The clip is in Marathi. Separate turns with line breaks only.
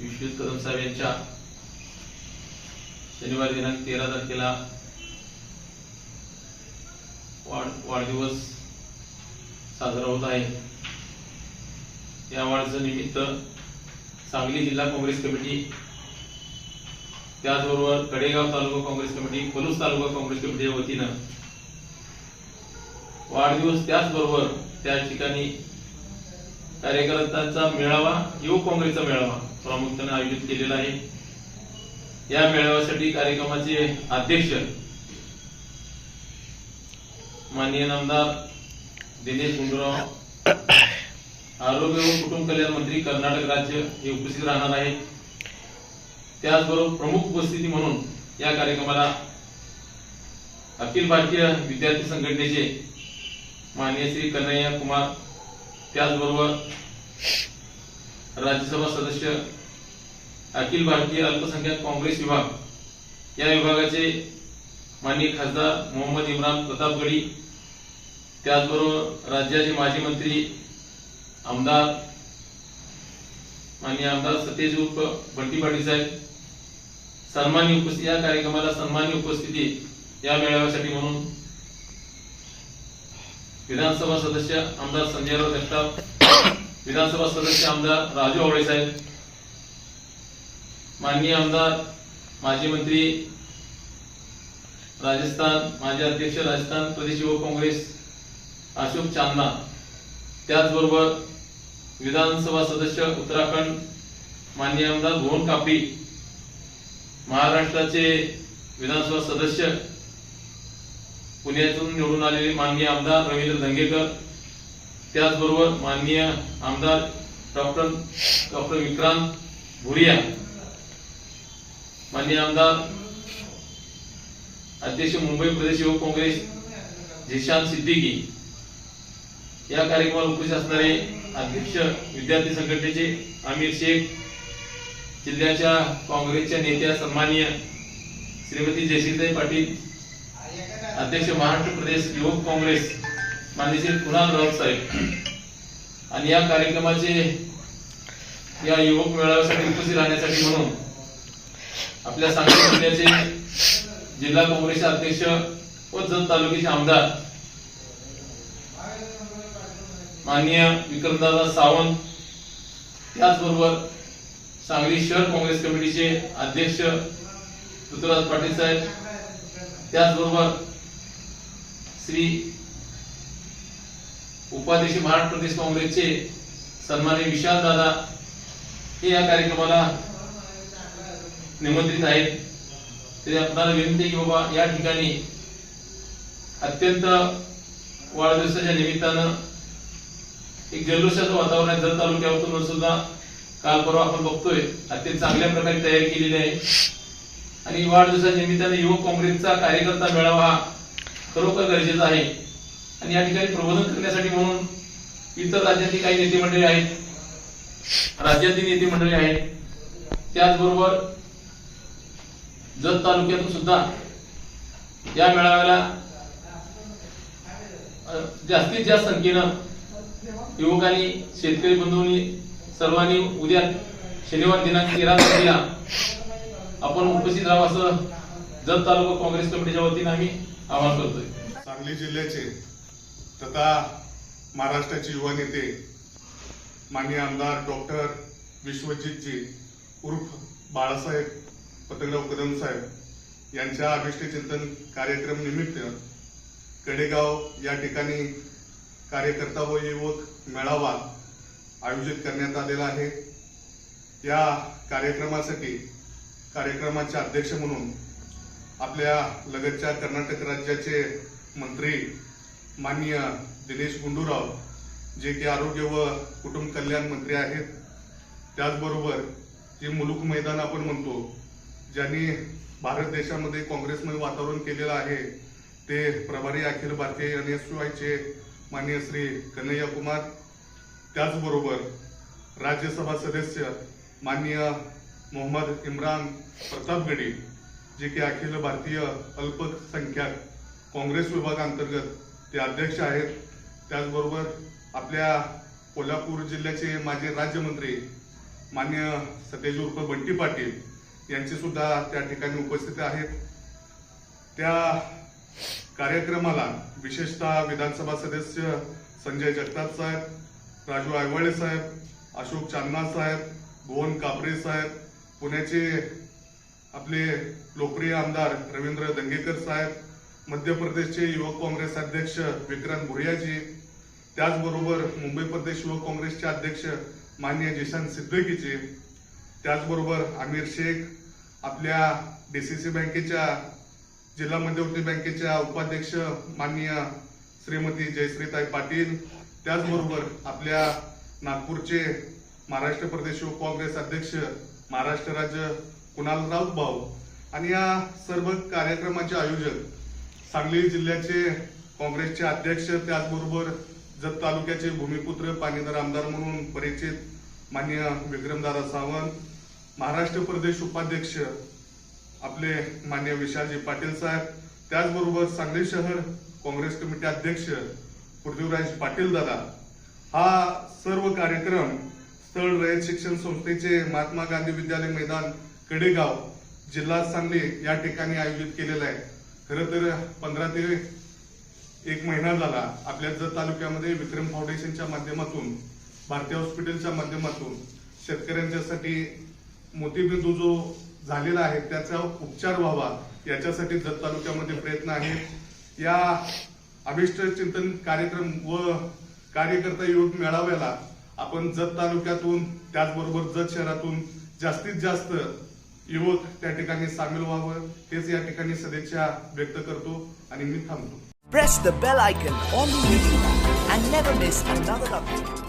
विश्वजित कदम साहेब यांच्या शनिवार दिनांक तेरा तारखेला वाढदिवस साजरा होत आहे. या वाढचं निमित्त सांगली जिल्हा काँग्रेस कमिटी त्याचबरोबर कडेगाव तालुका काँग्रेस कमिटी पलूस तालुका काँग्रेस कमिटीच्या वतीनं वाढदिवस त्याचबरोबर त्या ठिकाणी कार्यकर्त्यांचा मेळावा युवक काँग्रेसचा मेळावा प्रामुख्याने आयोजित केलेला आहे. या मेळाव्यासाठी कार्यक्रमाचे अध्यक्ष माननीय नामदार दिनेश गुंडूराव आरोग्य व कुटुंब कल्याण मंत्री कर्नाटक राज्य हे उपस्थित राहणार आहेत. त्याचबरोबर प्रमुख उपस्थिती म्हणून या कार्यक्रमाला अखिल भारतीय विद्यार्थी संघटनेचे माननीय श्री कन्हैया कुमार त्याचबरोबर राज्यसभा सदस्य अखिल भारतीय अल्पसंख्याक काँग्रेस विभाग. या विभागाचे माननीय खासदार मोहम्मद इम्रान प्रतापगडी त्याचबरोबर राज्याचे माजी मंत्री आमदार माननीय आमदार सतेज उर्फ बंटी पाटील साहेब. सन्मान्य उपस्थिती या कार्यक्रमाला सन्मान्य उपस्थिती या मेळाव्यासाठी म्हणून विधानसभा सदस्य आमदार संजयराव जगताप. विधानसभा सदस्य आमदार राजू आवळे साहेब माननीय आमदार माजी मंत्री राजस्थान माजी अध्यक्ष राजस्थान प्रदेश युवक काँग्रेस अशोक चांदना त्याचबरोबर विधानसभा सदस्य उत्तराखंड माननीय आमदार भुवन कापी महाराष्ट्राचे विधानसभा सदस्य पुण्यातून निवडून आलेले माननीय आमदार रवींद्र धंगेकर त्याचबरोबर माननीय आमदार डॉक्टर डॉक्टर विक्रांत भुरिया माननीय आमदार अध्यक्ष मुंबई प्रदेश युवक काँग्रेस झिशान सिद्दीकी या कार्यक्रमाला उपस्थित असणारे अध्यक्ष विद्यार्थी संघटनेचे आमिर शेख जिल्ह्याच्या काँग्रेसच्या नेत्या सन्माननीय श्रीमती जयश्रीताई पाटील अध्यक्ष महाराष्ट्र प्रदेश युवक काँग्रेस माननीय कुणाल राऊत साहेब? आणि या कार्यक्रमाचे या युवक मेळाव्यासाठी उपस्थित राहण्यासाठी म्हणून आपल्या सांगली जिल्ह्याचे जिल्हा काँग्रेसचे अध्यक्ष व जत तालुक्याचे आमदार माननीय विक्रमदादा सावंत त्याचबरोबर सांगली शहर काँग्रेस कमिटीचे अध्यक्ष ऋतुराज पाटील साहेब त्याचबरोबर श्री उपाध्यक्ष महाराष्ट्र प्रदेश काँग्रेसचे सन्माननीय विशाल दादा हे या कार्यक्रमाला निमंत्रित आहेत. तरी आपल्याला विनंती आहे की बाबा या ठिकाणी अत्यंत वाढदिवसाच्या निमित्तानं एक जल्लोषाचं वातावरण आहे. जर तालुक्यातून सुद्धा काल परवा आपण बघतोय अत्यंत चांगल्या प्रकारे तयारी केलेली आहे. आणि वाढदिवसाच्या निमित्ताने युवक काँग्रेसचा कार्यकर्ता मेळावा हा खरोखर गरजेचा आहे. आणि या ठिकाणी प्रबोधन करण्यासाठी म्हणून इतर राज्यातील काही नेते मंडळी आहेत. राज्यातील नेते मंडळी आहेत. त्याचबरोबर जत तालुक्यातून सुद्धा या मेळाव्याला जास्तीत जास्त संख्येनं युवकांनी शेतकरी बंधूंनी सर्वांनी उद्या शनिवार दिनांक तेरा तारखेला आपण उपस्थित राहा असं जत तालुका काँग्रेस कमिटीच्या वतीनं आम्ही आवाहन करतोय.
सांगली जिल्ह्याचे तथा महाराष्ट्राचे युवा नेते माननीय आमदार डॉक्टर विश्वजितजी उर्फ बाळासाहेब पतंगराव कदम साहेब यांच्या अभिष्टचिंतन कार्यक्रम निमित्त कडेगाव या ठिकाणी कार्यकर्ता व युवक मेळावा आयोजित करण्यात आलेला आहे. या कार्यक्रमासाठी कार्यक्रमाचे अध्यक्ष म्हणून आपल्या लगतच्या कर्नाटक राज्याचे मंत्री माननीय दिनेश गुंडूराव जे की आरोग्य व कुटुंब कल्याण मंत्री आहेत. त्याचबरोबर जे मुलुक मैदान आपण म्हणतो ज्यांनी भारत देशामध्ये काँग्रेसमध्ये वातावरण केलेलं आहे ते प्रभारी अखिल भारतीय एन एस चे माननीय श्री कन्हैया कुमार त्याचबरोबर राज्यसभा सदस्य माननीय मोहम्मद इम्रान प्रतापगडी जे की अखिल भारतीय अल्पसंख्याक काँग्रेस विभागांतर्गत ते अध्यक्ष आहेत. त्याचबरोबर आपल्या कोल्हापूर जिल्ह्याचे माजी राज्यमंत्री मान्य सतेज उर्फ बंटी पाटील यांची सुद्धा त्या ठिकाणी उपस्थित आहेत. त्या कार्यक्रमाला विशेषतः विधानसभा सदस्य संजय जगताप साहेब राजू आयवाळे साहेब अशोक चांदना साहेब भुवन कापरे साहेब पुण्याचे आपले लोकप्रिय आमदार रवींद्र दंगेकर साहेब मध्य प्रदेशचे युवक काँग्रेस अध्यक्ष विक्रांत भुरियाजी त्याचबरोबर मुंबई प्रदेश युवक काँग्रेसचे अध्यक्ष मान्य जिशान सिद्दीकीजी त्याचबरोबर आमिर शेख आपल्या डी सी सी बँकेच्या जिल्हा मध्यवर्ती बँकेच्या उपाध्यक्ष माननीय श्रीमती जयश्रीताई पाटील त्याचबरोबर आपल्या नागपूरचे महाराष्ट्र प्रदेश युवक काँग्रेस अध्यक्ष महाराष्ट्र राज्य कुणाल राऊत भाऊ. आणि या सर्व कार्यक्रमाचे आयोजक सांगली जिल्ह्याचे काँग्रेसचे अध्यक्ष त्याचबरोबर जत तालुक्याचे भूमिपुत्र पाणीदार आमदार म्हणून परिचित मान्य विक्रमदादा सावंत महाराष्ट्र प्रदेश उपाध्यक्ष आपले मान्य विशालजी पाटील साहेब त्याचबरोबर सांगली शहर काँग्रेस कमिटी अध्यक्ष पृथ्वीराज पाटील दादा. हा सर्व कार्यक्रम स्थळ रयत शिक्षण संस्थेचे महात्मा गांधी विद्यालय मैदान कडेगाव जिल्हा सांगली या ठिकाणी आयोजित केलेला आहे. खरं तर पंधरा ते एक महिना झाला आपल्या जत तालुक्यामध्ये विक्रम फाउंडेशनच्या माध्यमातून भारतीय हॉस्पिटलच्या माध्यमातून शेतकऱ्यांच्यासाठी मोतीबिंदू जो झालेला आहे त्याचा उपचार व्हावा याच्यासाठी जत तालुक्यामध्ये प्रयत्न आहेत. या अभिष्ट चिंतन कार्यक्रम व कार्यकर्ता योग मेळाव्याला आपण जत तालुक्यातून त्याचबरोबर जत शहरातून जास्तीत जास्त युवक त्या ठिकाणी सामील व्हावं तेच या ठिकाणी सदिच्छा व्यक्त करतो आणि मी थांबतो.
Press the bell icon on the YouTube and never miss another update